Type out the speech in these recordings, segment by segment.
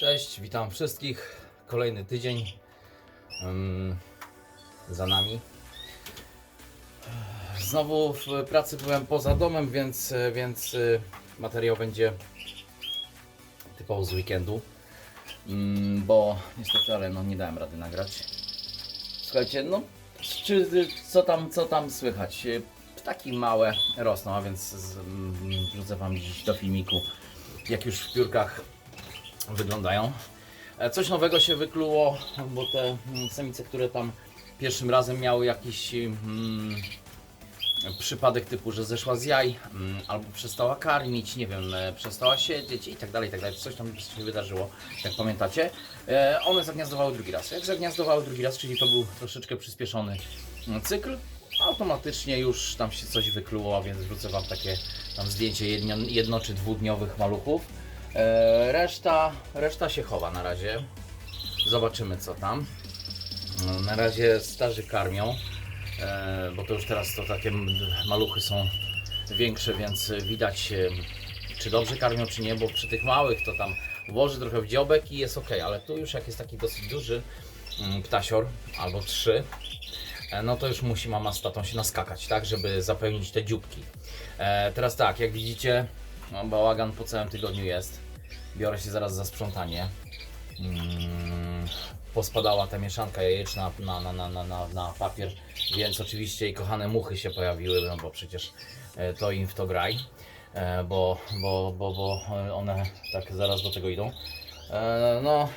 Cześć, witam wszystkich. Kolejny tydzień ym, za nami. Znowu w pracy byłem poza domem, więc, więc y, materiał będzie typowo z weekendu. Ym, bo niestety, ale no nie dałem rady nagrać. Słuchajcie, no czy, co, tam, co tam słychać? Y, Ptaki małe rosną, a więc z, mm, wrzucę Wam dziś do filmiku, jak już w piórkach wyglądają. E, Coś nowego się wykluło, bo te mm, samice, które tam pierwszym razem miały jakiś mm, przypadek typu, że zeszła z jaj, mm, albo przestała karmić, nie wiem, e, przestała siedzieć i tak dalej, tak dalej. Coś tam się wydarzyło, jak pamiętacie. E, One zagniazdowały drugi raz. Jak zagniazdowały drugi raz, czyli to był troszeczkę przyspieszony mm, cykl, automatycznie już tam się coś wykluło, więc wrzucę Wam takie tam zdjęcie jedno, jedno czy dwudniowych maluchów. E, reszta, reszta się chowa na razie. Zobaczymy co tam. No, Na razie starzy karmią, e, bo to już teraz to takie maluchy są większe, więc widać e, czy dobrze karmią czy nie, bo przy tych małych to tam włoży trochę w dziobek i jest ok, ale tu już jak jest taki dosyć duży mm, ptasior albo trzy, no to już musi mama z tatą się naskakać, tak, żeby zapełnić te dzióbki. Teraz tak, jak widzicie, no, bałagan po całym tygodniu jest. Biorę się zaraz za sprzątanie. Mm, pospadała ta mieszanka jajeczna na, na, na, na, na, na papier, więc oczywiście i kochane muchy się pojawiły, no bo przecież e, to im w to graj, e, bo, bo, bo, bo one tak zaraz do tego idą. E, No,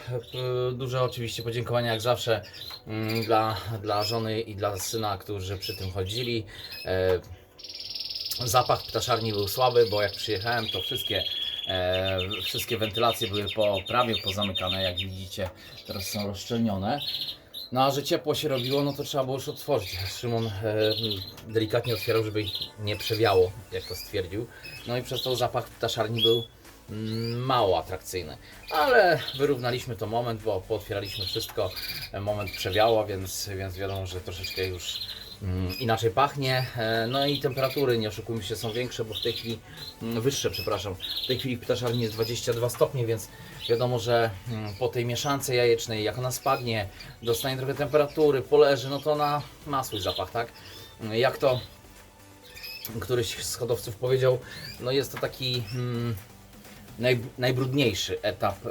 duże oczywiście podziękowania jak zawsze mm, dla, dla żony i dla syna, którzy przy tym chodzili. Zapach ptaszarni był słaby, bo jak przyjechałem, to wszystkie, e, wszystkie wentylacje były po, prawie pozamykane, jak widzicie, teraz są rozszczelnione. No a że ciepło się robiło, no to trzeba było już otworzyć. Szymon e, delikatnie otwierał, żeby nie przewiało, jak to stwierdził. No i przez to zapach ptaszarni był mm, mało atrakcyjny. Ale wyrównaliśmy to moment, bo pootwieraliśmy wszystko. E, Moment przewiało, więc, więc wiadomo, że troszeczkę już inaczej pachnie. E, No i temperatury, nie oszukujmy się, są większe, bo w tej chwili mm, wyższe, przepraszam. W tej chwili ptaszarni jest 22 stopnie, więc wiadomo, że mm, po tej mieszance jajecznej, jak ona spadnie, dostanie trochę temperatury, poleży, no to ona ma swój zapach, tak? Mm, Jak to któryś z hodowców powiedział, no jest to taki mm, naj, najbrudniejszy etap y,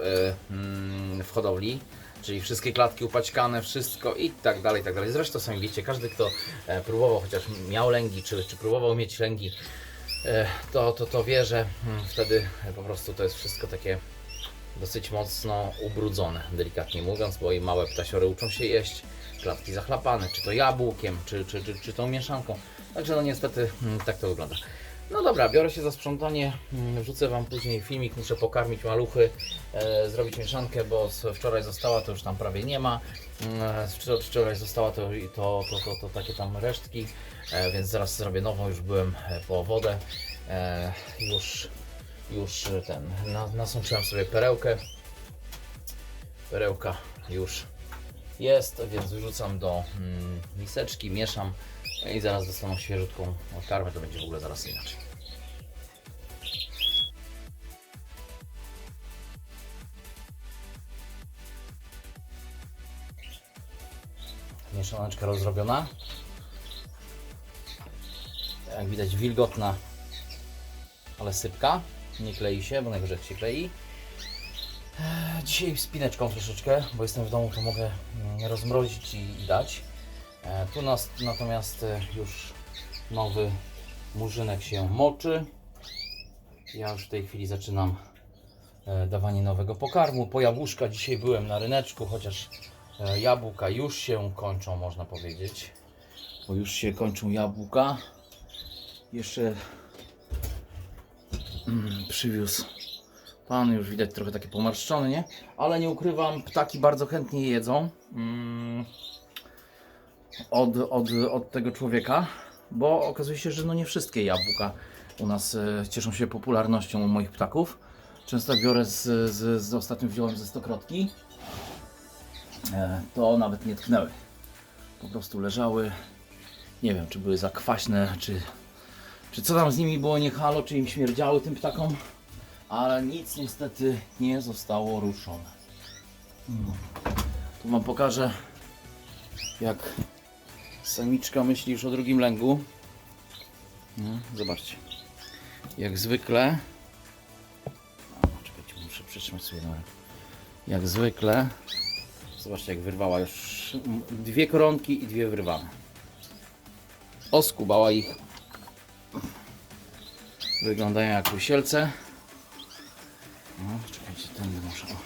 mm, w hodowli, czyli wszystkie klatki upaćkane, wszystko i tak dalej, i tak dalej. Zresztą sami wiecie, każdy kto e, próbował, chociaż miał lęgi, czy, czy próbował mieć lęgi, e, to, to, to wie, że mm, wtedy po prostu to jest wszystko takie dosyć mocno ubrudzone, delikatnie mówiąc, bo i małe ptasiory uczą się jeść, klatki zachlapane, czy to jabłkiem, czy, czy, czy, czy tą mieszanką. Także no niestety mm, tak to wygląda. No dobra, biorę się za sprzątanie, mm, wrzucę Wam później filmik, muszę pokarmić maluchy, e, zrobić mieszankę, bo wczoraj została, to już tam prawie nie ma. Mm, wczor- wczoraj została to, to, to, to, to takie tam resztki, e, więc zaraz zrobię nową, już byłem e, po wodę, e, już, już e, ten, na, nasączyłem sobie perełkę, perełka już jest, więc wrzucam do mm, miseczki, mieszam i zaraz dostaną świeżutką karmę, to będzie w ogóle zaraz inaczej. Mieszaneczka rozrobiona. Jak widać wilgotna, ale sypka. Nie klei się, bo jak się klei. Eee, Dzisiaj spineczką troszeczkę, bo jestem w domu, to mogę mm, rozmrozić i dać. E, Tu nas, natomiast e, już nowy murzynek się moczy. Ja już w tej chwili zaczynam e, dawanie nowego pokarmu. Po jabłuszka dzisiaj byłem na ryneczku, chociaż jabłka już się kończą, można powiedzieć. Bo już się kończą jabłka. Jeszcze mm, przywiózł pan, już widać trochę takie pomarszczony, nie? Ale nie ukrywam, ptaki bardzo chętnie je jedzą. Mm, od, od, od tego człowieka, bo okazuje się, że no nie wszystkie jabłka u nas e, cieszą się popularnością u moich ptaków. Często biorę z, z, z ostatnim wziąłem ze stokrotki, e, to nawet nie tknęły. Po prostu leżały. Nie wiem, czy były za kwaśne, czy, czy co tam z nimi było nie halo, czy im śmierdziały tym ptakom, ale nic niestety nie zostało ruszone. No. Tu Wam pokażę, jak samiczka myśli już o drugim lęgu. No, zobaczcie. Jak zwykle. A, czekajcie, muszę przytrzymać sobie na Jak zwykle. Zobaczcie, jak wyrwała już dwie koronki i dwie wyrwane. Oskubała ich. Wyglądają jak łysielce. No, czekajcie, tędy muszę. O.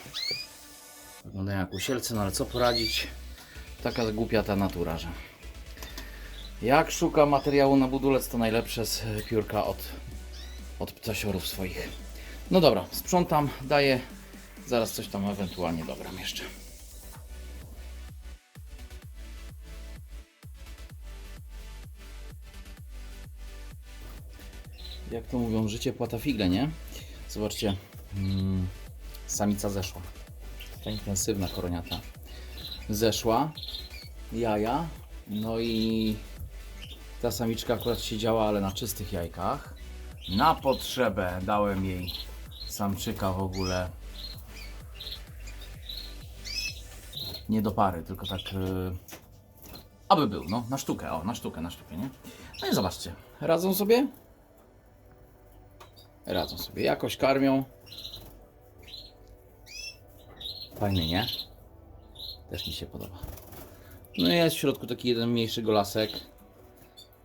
Wyglądają jak łysielce, no ale co poradzić? Taka głupia ta natura, że jak szuka materiału na budulec, to najlepsze z piórka od, od ptasiorów swoich. No dobra, sprzątam, daję. Zaraz coś tam ewentualnie dogram jeszcze. Jak to mówią, życie płata figle, nie? Zobaczcie, mm, samica zeszła. Ta intensywna koroniata zeszła. Jaja. No i ta samiczka akurat siedziała, ale na czystych jajkach. Na potrzebę dałem jej samczyka w ogóle nie do pary, tylko tak yy, aby był, no, na sztukę, o, na sztukę, na sztukę, nie? No i zobaczcie, radzą sobie? Radzą sobie, jakoś karmią. Fajnie, nie? Też mi się podoba. No i jest w środku taki jeden mniejszy golasek.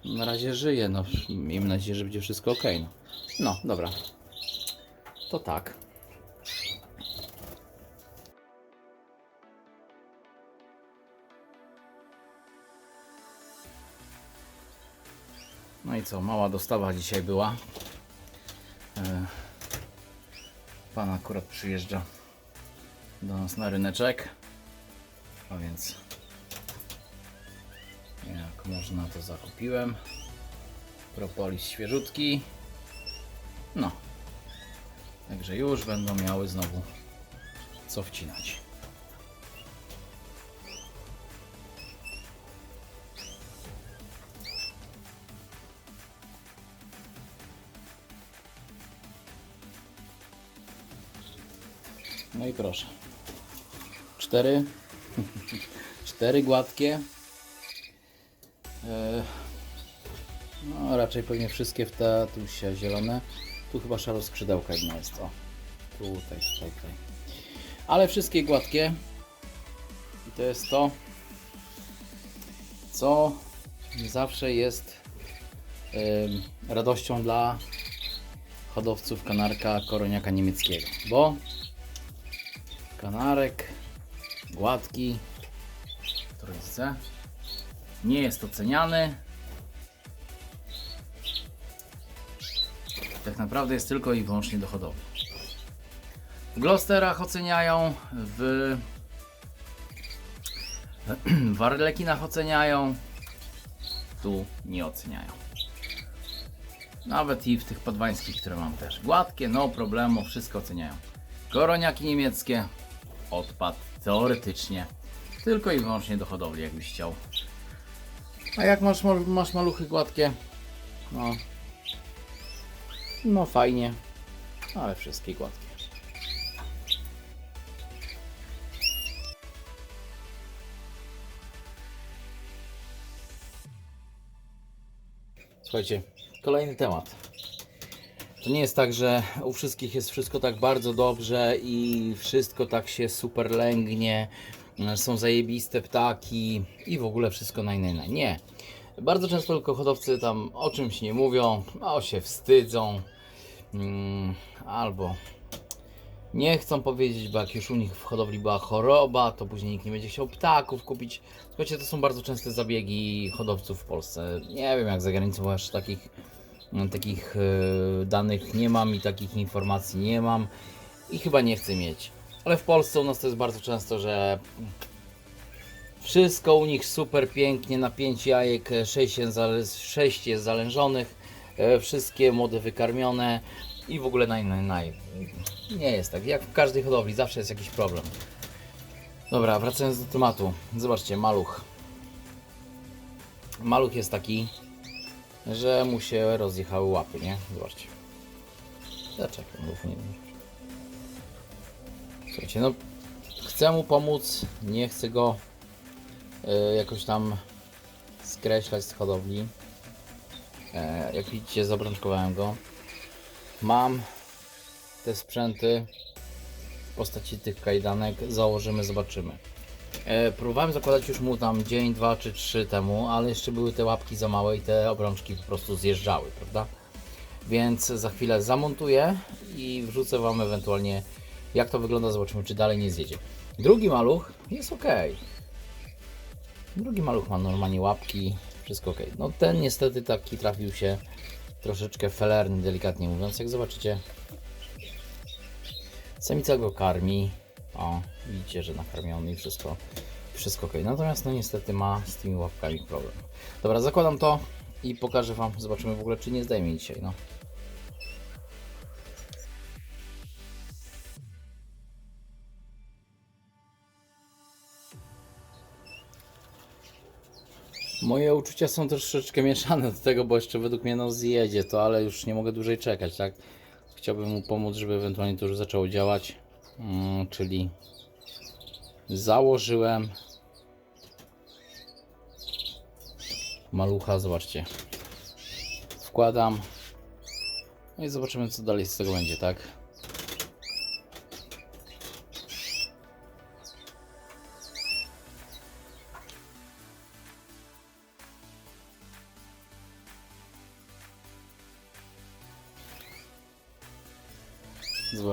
Na razie żyje, no miejmy nadzieję, że będzie wszystko ok. No, no dobra. To tak. No i co, mała dostawa dzisiaj była. E, Pan akurat przyjeżdża do nas na ryneczek. A więc jak można to zakupiłem. Propolis świeżutki. No. Także już będą miały znowu co wcinać. No i proszę. Cztery. Cztery gładkie. E, No, raczej pewnie wszystkie w tatusie zielone. Tu chyba szaro skrzydełka inna jest. O, tutaj, tutaj, tutaj. Ale wszystkie gładkie. I to jest to, co zawsze jest em, radością dla hodowców kanarka koroniaka niemieckiego. Bo kanarek gładki trójce nie jest oceniany. Tak naprawdę jest tylko i wyłącznie do hodowli. W Gloucesterach oceniają, w w Arlekinach oceniają, tu nie oceniają. Nawet i w tych podwańskich, które mam też. Gładkie, no problemu, wszystko oceniają. Koroniaki niemieckie, odpad teoretycznie tylko i wyłącznie do hodowli, jakbyś chciał. A jak masz, masz maluchy gładkie, no, no fajnie, ale wszystkie gładkie. Słuchajcie, kolejny temat. To nie jest tak, że u wszystkich jest wszystko tak bardzo dobrze i wszystko tak się super lęgnie, są zajebiste ptaki i w ogóle wszystko naj, naj. Nie. Bardzo często tylko hodowcy tam o czymś nie mówią, o się wstydzą, mm, albo nie chcą powiedzieć, bo jak już u nich w hodowli była choroba, to później nikt nie będzie chciał ptaków kupić. Słuchajcie, to są bardzo częste zabiegi hodowców w Polsce. Nie wiem jak za granicą, aż takich, mm, takich e, danych nie mam i takich informacji nie mam i chyba nie chcę mieć. Ale w Polsce u nas to jest bardzo często, że wszystko u nich super pięknie, na 5 jajek 6 jest, zale- sześć jest zalężonych, e, wszystkie młode wykarmione i w ogóle naj, naj, naj. Nie jest tak, jak w każdej hodowli, zawsze jest jakiś problem. Dobra, wracając do tematu. Zobaczcie, maluch. Maluch jest taki, że mu się rozjechały łapy, nie? Zobaczcie. Zaczekaj, bo nie Słuchajcie, no chcę mu pomóc, nie chcę go y, jakoś tam skreślać z hodowli. E, jak widzicie, zabrączkowałem go. Mam te sprzęty w postaci tych kajdanek. Założymy, zobaczymy. E, próbowałem zakładać już mu tam dzień, dwa czy trzy temu, ale jeszcze były te łapki za małe i te obrączki po prostu zjeżdżały, prawda? Więc za chwilę zamontuję i wrzucę Wam ewentualnie jak to wygląda, zobaczymy czy dalej nie zjedzie. Drugi maluch jest ok. Drugi maluch ma normalnie łapki, wszystko ok. No ten niestety taki trafił się troszeczkę felerny, delikatnie mówiąc. Jak zobaczycie, samica go karmi. O, widzicie, że nakarmiony i wszystko, wszystko ok. Natomiast no niestety ma z tymi łapkami problem. Dobra, zakładam to i pokażę Wam, zobaczymy w ogóle czy nie zdejmie dzisiaj. No. Moje uczucia są troszeczkę mieszane do tego, bo jeszcze według mnie no zjedzie to, ale już nie mogę dłużej czekać, tak? Chciałbym mu pomóc, żeby ewentualnie to już zaczęło działać, mm, czyli założyłem malucha, zobaczcie. Wkładam. No i zobaczymy co dalej z tego będzie, tak?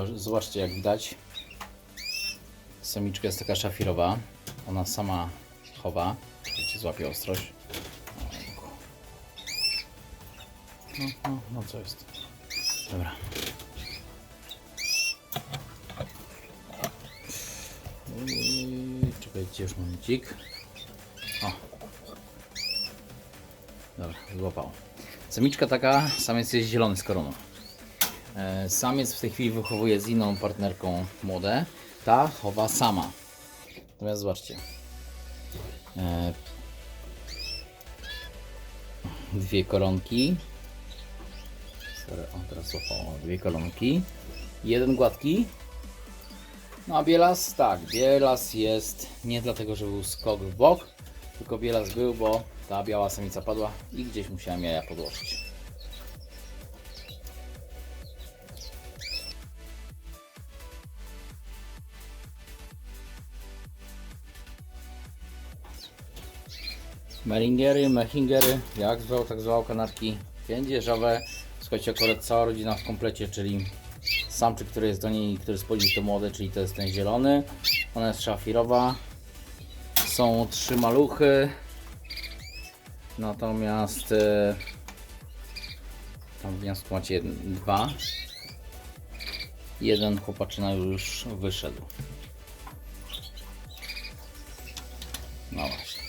Zobaczcie jak widać. Samiczka jest taka szafirowa. Ona sama chowa. Czekajcie, złapie ostrość. No, no, no co jest? Dobra. I... Czekajcie już momencik. O. Dobra, złapało. Samiczka taka, samiec jest zielony z koroną. E, Samiec w tej chwili wychowuje z inną partnerką młode. Ta chowa sama. Natomiast zobaczcie. E, Dwie koronki. Sorry, o teraz złapało. Dwie koronki. Jeden gładki. No a Bielas, tak, Bielas jest nie dlatego, że był skok w bok, tylko Bielas był, bo ta biała samica padła i gdzieś musiałem jaja podłożyć. Meringery, Mechingery, jak zwał, tak zwał kanapki piędzierzowe. Słuchajcie, akurat cała rodzina w komplecie, czyli samczyk, który jest do niej, który spodzi to młode, czyli to jest ten zielony. Ona jest szafirowa. Są trzy maluchy. Natomiast e, tam w wniosku macie jeden, dwa. Jeden chłopaczyna już wyszedł. No właśnie.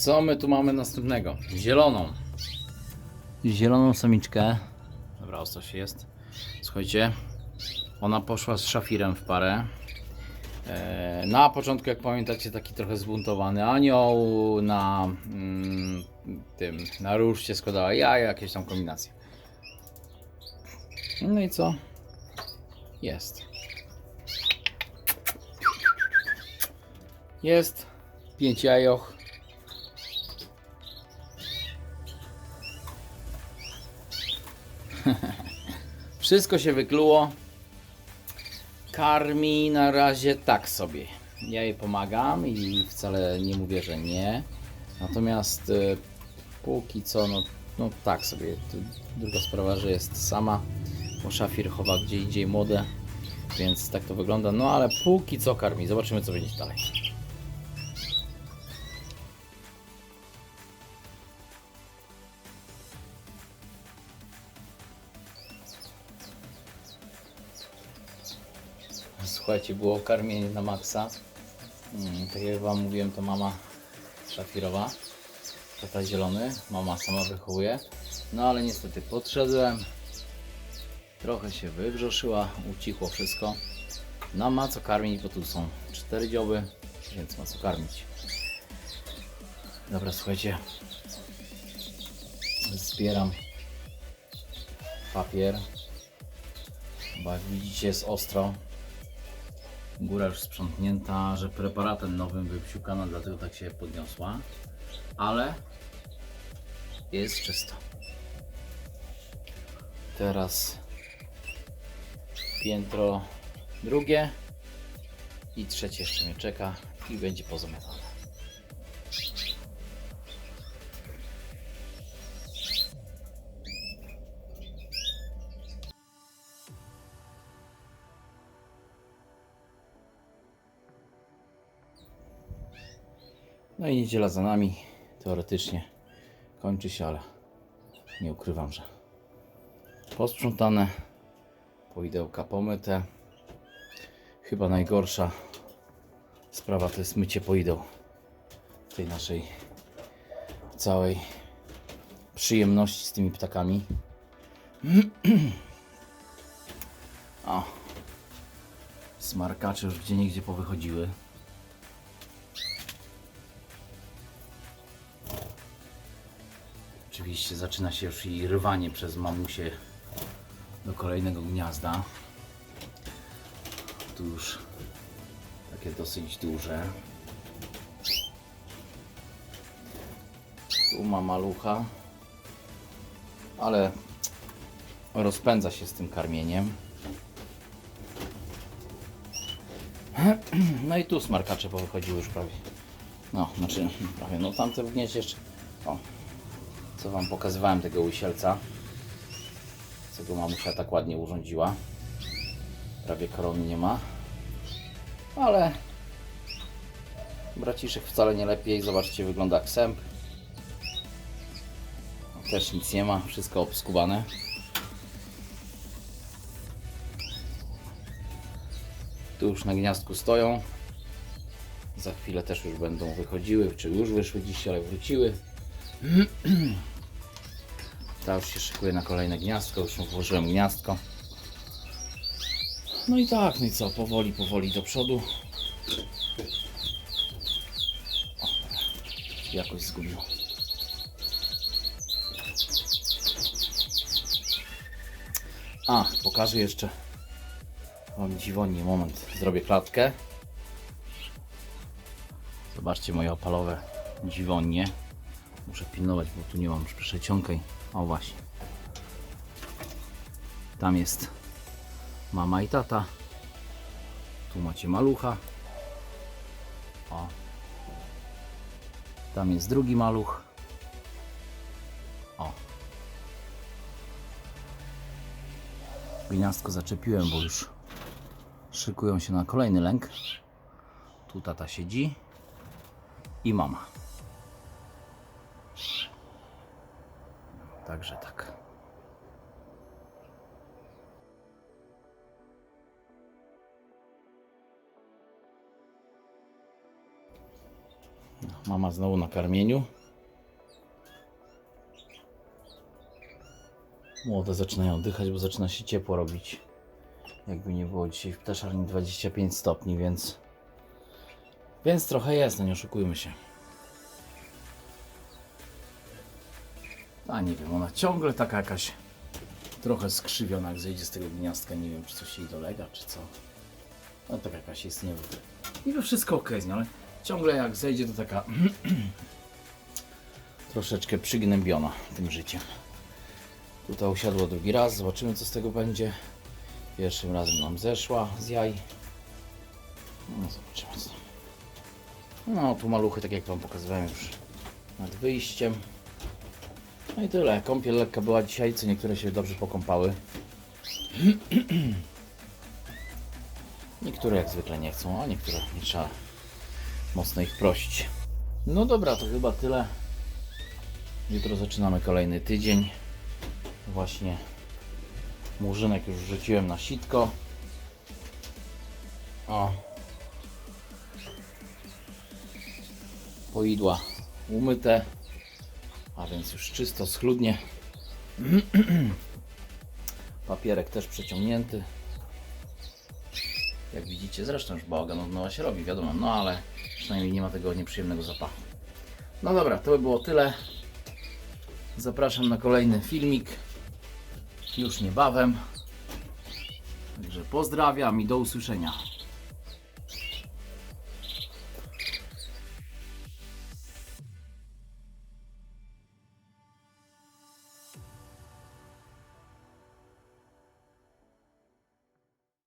Co my tu mamy następnego? Zieloną. Zieloną samiczkę. Dobra, ostrość jest. Słuchajcie, ona poszła z szafirem w parę. E, Na początku, jak pamiętacie, taki trochę zbuntowany anioł, na mm, tym, na ruszcie składała jaja, jakieś tam kombinacje. No i co? Jest. Jest. Pięć jajoch. Wszystko się wykluło. Karmi na razie tak sobie. Ja jej pomagam i wcale nie mówię, że nie. Natomiast e, póki co, no, no tak sobie. Druga sprawa, że jest sama, bo szafir chowa gdzie idzie młode, więc tak to wygląda. No ale póki co karmi. Zobaczymy, co będzie dalej. Słuchajcie, było karmienie na maksa. Mm, tak jak Wam mówiłem, to mama szafirowa, tata zielony, mama sama wychowuje. No ale niestety podszedłem, trochę się wygrzoszyła, ucichło wszystko. No ma co karmić, bo tu są cztery dzioby, więc ma co karmić. Dobra, słuchajcie. Zbieram papier. Bo jak widzicie jest ostro. Góra już sprzątnięta, że preparatem nowym wypsiukana, dlatego tak się podniosła. Ale jest czysto. Teraz piętro drugie i trzecie jeszcze mnie czeka i będzie pozamiatane. No i niedziela za nami. Teoretycznie kończy się, ale nie ukrywam, że posprzątane, poidełka pomyte. Chyba najgorsza sprawa to jest mycie poideł tej naszej całej przyjemności z tymi ptakami. O, smarkacze już gdzie niegdzie powychodziły. Oczywiście zaczyna się już i rwanie przez mamusie do kolejnego gniazda. Tu już takie dosyć duże. Tu ma malucha, ale rozpędza się z tym karmieniem. No i tu smarkacze powychodziły już prawie. No, znaczy prawie, no tamte w gnieździe jeszcze. O, co Wam pokazywałem tego łysielca, co go mamusia tak ładnie urządziła. Prawie korony nie ma, ale braciszek wcale nie lepiej. Zobaczcie, wygląda jak sęp. Też nic nie ma, wszystko obskubane. Tu już na gniazdku stoją. Za chwilę też już będą wychodziły, czy już wyszły dziś, ale wróciły. Ta już się szykuje na kolejne gniazdko, już włożyłem gniazdko. No i tak, no i co, powoli, powoli do przodu. O, jakoś zgubił. A, pokażę jeszcze Wam dziwonnie, moment, zrobię klatkę. Zobaczcie moje opalowe dziwonnie. Muszę pilnować, bo tu nie mam przeciągaj. O właśnie. Tam jest mama i tata. Tu macie malucha. O. Tam jest drugi maluch. O. Gniazdko zaczepiłem, bo już szykują się na kolejny lęk. Tu tata siedzi i mama. Także tak. No, Mama znowu na karmieniu. Młode zaczynają dychać, bo zaczyna się ciepło robić. Jakby nie było dzisiaj w ptaszarni 25 stopni, więc więc trochę jest, no nie oszukujmy się. A nie wiem, ona ciągle taka jakaś trochę skrzywiona, jak zejdzie z tego gniazdka. Nie wiem, czy coś jej dolega, czy co. No tak jakaś jest, nie wiem. Niby wszystko ok, no ale ciągle jak zejdzie, to taka troszeczkę przygnębiona tym życiem. Tutaj usiadła drugi raz, zobaczymy co z tego będzie. Pierwszym razem nam zeszła z jaj. No zobaczymy co. No tu maluchy, tak jak Wam pokazywałem już nad wyjściem. No i tyle. Kąpiel lekka była dzisiaj, co niektóre się dobrze pokąpały. Niektóre jak zwykle nie chcą, a niektóre nie trzeba mocno ich prosić. No dobra, to chyba tyle. Jutro zaczynamy kolejny tydzień. Właśnie murzynek już wrzuciłem na sitko. O. Poidła umyte. A więc już czysto, schludnie. Papierek też przeciągnięty. Jak widzicie, zresztą już bałagan od nowa się robi, wiadomo, no ale przynajmniej nie ma tego nieprzyjemnego zapachu. No dobra, to by było tyle. Zapraszam na kolejny filmik już niebawem. Także pozdrawiam i do usłyszenia.